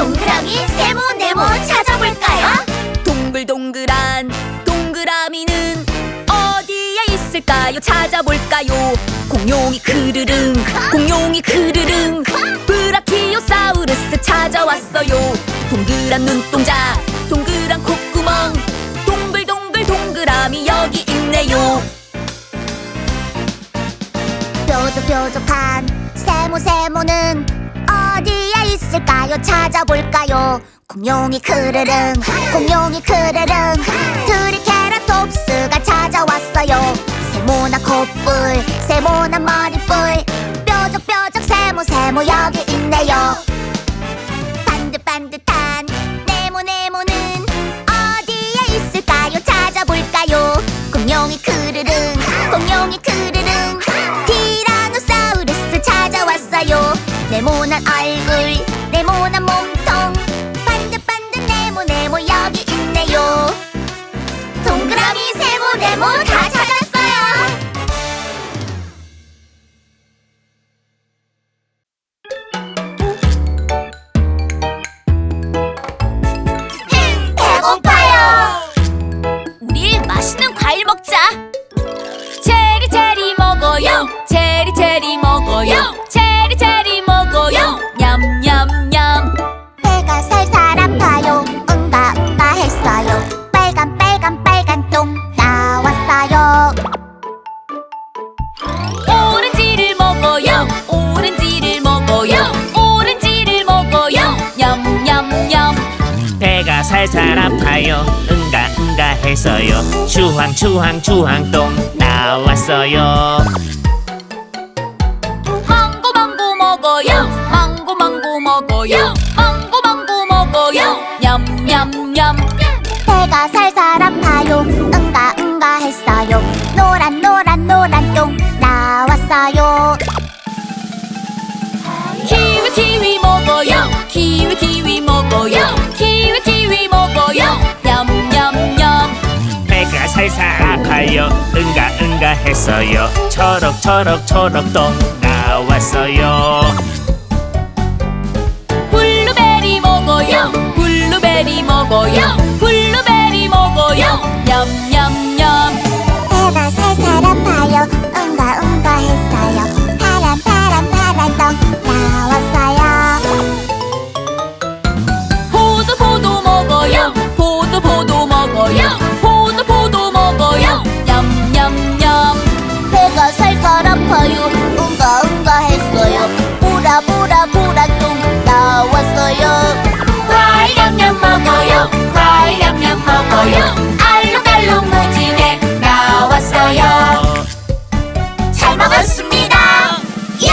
동그라미 세모 네모 찾아볼까요? 동글동글한 동그라미는 어디에 있을까요? 찾아볼까요? 공룡이 크르릉 공룡이 크르릉 브라키오사우루스 찾아왔어요 동그란 눈동자 동그란 콧구멍 동글동글 동그라미 여기 있네요 뾰족뾰족한 세모세모는 어디에 있을까요? 찾아볼까요? 공룡이 크르릉 공룡이 크르릉 트리케라톱스가 찾아왔어요 세모나 콧불 세모나 머리뿔 뾰족뾰족 세모 세모 여기 있네요 반듯반듯한 네모 네모는 어디에 있을까요? 찾아볼까요? 공룡이 크르릉 얼굴 주황 주황 주황 똥 나왔어요 망고 망고 먹어요 망고 망고 먹어요 망고 망고 먹어요 냠냠냠 배가 살살 아파요 응가 응가 했어요 노란 노란 노란 똥 나왔어요 키위 키위 먹어요 키위 키위 먹어요 키 살살 아파요. 응가 응가 했어요. 초록 초록 초록 똥 나왔어요. 블루베리 먹어요. 블루베리 먹어요. 블루베리 먹어요. 냠냠 잘 먹었습니다. 예!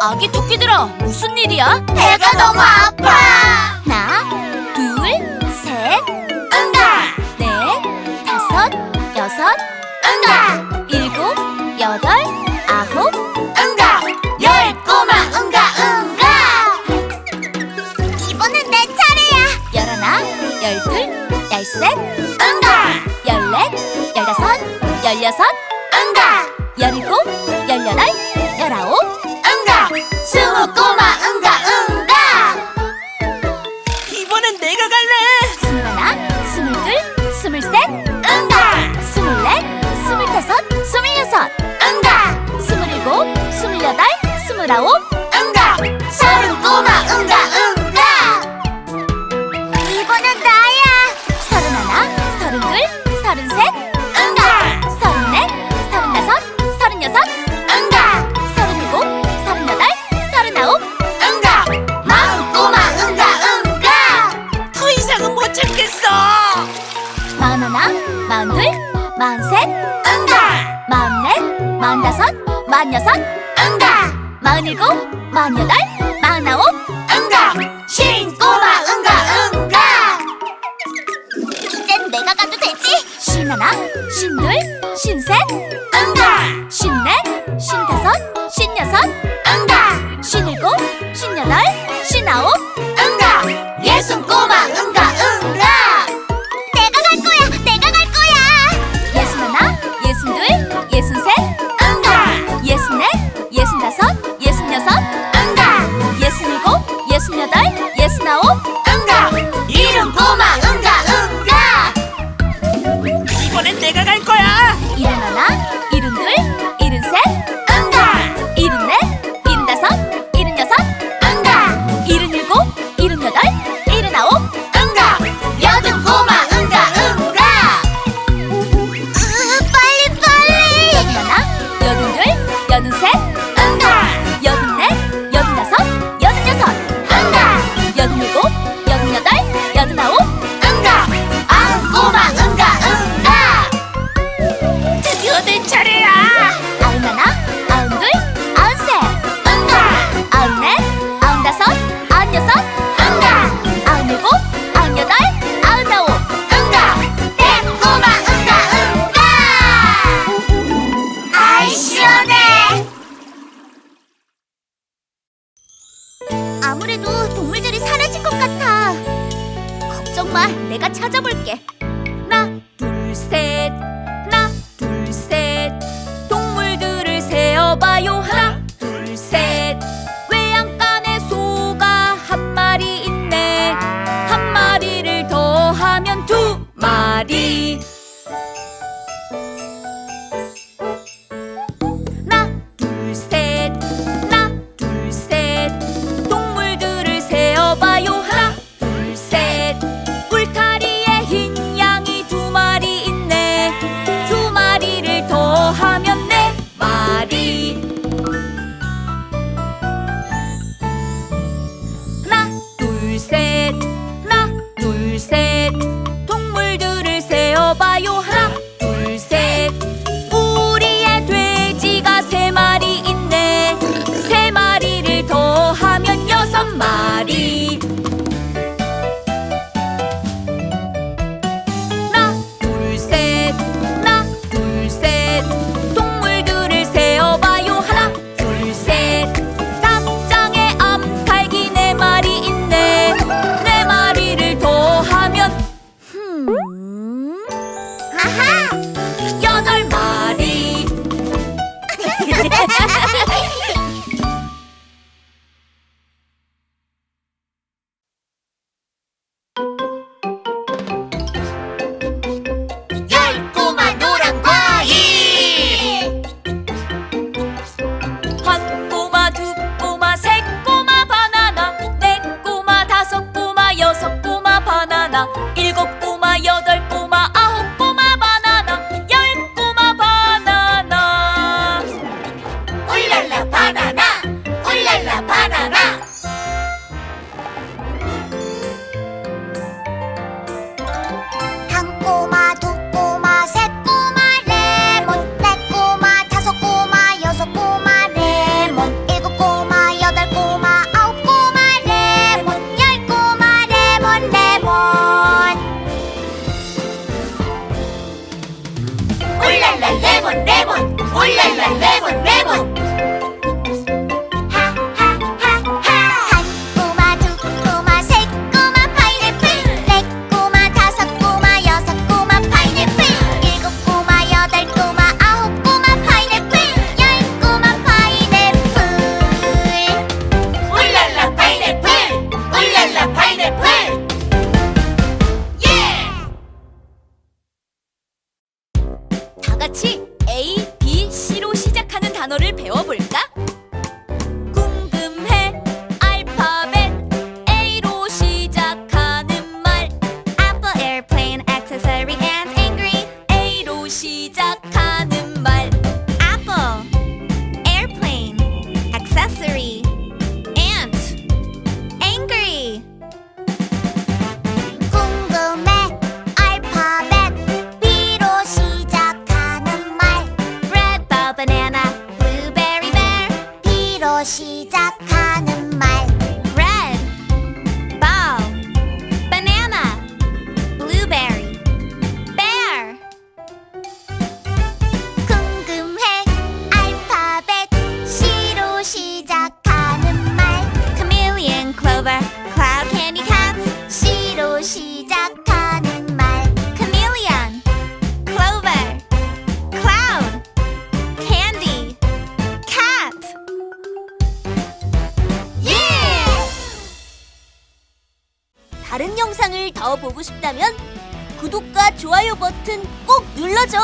아기 토끼들아 무슨 일이야? 배가 너무 아파. 하나 둘 서른셋 응가! 서른넷 서른다섯 서른여섯 응가! 서른일곱 서른여덟 서른아홉 응가! 마음 꼬마 응가 응가! 더 이상은 못 참겠어. 마흔하나 마흔둘 마흔셋 응가! 마흔넷 마흔다섯 마흔여섯 응가! 마흔일곱 마흔여덟 마흔아홉 동물들이 사라진 것 같아. 걱정 마, 내가 찾아볼게. しい。 보고 싶다면 구독과 좋아요 버튼 꼭 눌러줘.